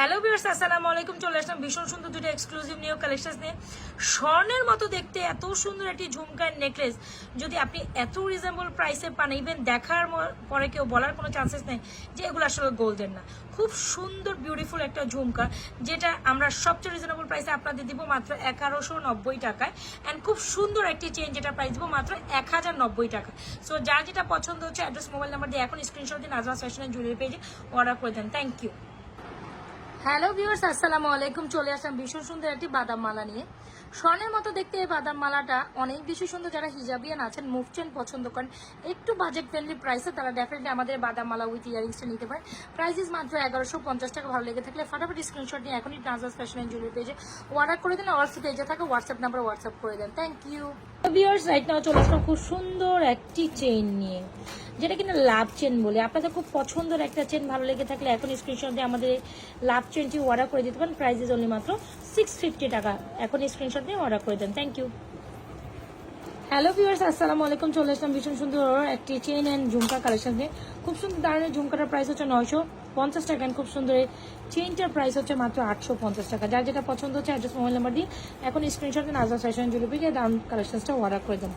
Hello viewers আসসালামু আলাইকুম। চলে আসলাম ভীষণ সুন্দর দুটো এক্সক্লুসিভ নিউ কালেকশন নিয়ে। স্বর্ণের মতো দেখতে এত সুন্দর একটি ঝুমকার নেকলেস যদি আপনি এত রিজনেবল প্রাইসে পান ইভেন দেখার পরে কেউ বলার কোনো চান্সেস নেই যে এগুলো আসলে গোল্ডেন না। খুব সুন্দর বিউটিফুল একটা ঝুমকা, যেটা আমরা সবচেয়ে রিজনেবল প্রাইসে আপনাদের দিব মাত্র এগারোশো নব্বই টাকায়। অ্যান্ড খুব সুন্দর একটি চেন যেটা প্রাইস দিব মাত্র এক হাজার নব্বই টাকা। সো যার যেটা পছন্দ হচ্ছে অ্যাড্রেস মোবাইল নাম্বার দিয়ে এখন স্ক্রিনশট দিন নাজমা ফ্যাশনের জুয়েলারি পেজে অর্ডার করে দেন। থ্যাংক ইউ হ্যালো ভিউয়ার্স আসসালামু আলাইকুম। চলে আসলাম ভীষণ সুন্দর একটি বাদাম মালা নিয়ে। স্বর্ণের মতো দেখতে এই বাদাম মালাটা অনেক বেশি সুন্দর। যারা হিজাবিয়ান আছেন মুভ চেন পছন্দ করেন, একটু বাজেট ফ্রেন্ডলি প্রাইসে তারা ডেফিনেটলি আমাদের বাদাম মালা উইথ ইয়ারিংসটা নিতে পারেন। প্রাইস ইস মাত্র এগারোশো পঞ্চাশ টাকা, ভালো লেগে থাকলে ফাটাফাটি স্ক্রিনশট নিয়ে এখনই ট্রান্সফার ফ্যাশন অ্যান্ড জুয়েলারি পেজে অর্ডার করে দিন। অর্ডার পেজে থাকে হোয়াটসঅ্যাপ নাম্বার হোয়াটসঅ্যাপ করে দেন। Thank you viewers right now চলে আসলাম খুব সুন্দর একটি চেইন নিয়ে। যেটা কিনা লাভ চেন বলে। আপনাদের খুব পছন্দের একটা চেন ভালো লেগে থাকলে এখন স্ক্রিনশট দিয়ে আমাদের লাভ চেনটি অর্ডার করে দিতে পারেন। প্রাইস ইজ অনলি মাত্র সিক্স ফিফটি টাকা। এখন স্ক্রিনশট দিয়ে অর্ডার করে দেন। থ্যাংক ইউ হ্যালো ভিউয়ার্স আসসালামু আলাইকুম। চলে আসলাম ভীষণ সুন্দর একটি চেন অ্যান্ড ঝুমকা কালেকশন দিয়ে খুব সুন্দর দাঁড়ানোর ঝুমকাটার প্রাইস হচ্ছে নয়শো পঞ্চাশ টাকা খুব সুন্দর এই চেইনটার প্রাইস হচ্ছে মাত্র আটশো পঞ্চাশ টাকা। যার যেটা পছন্দ হচ্ছে অ্যাড্রেস মোবাইল নাম্বার দিয়ে এখন স্ক্রিনশট আজাদ ফ্যাশন জুলুপি দাম কালেকশনসটা অর্ডার করে দেন।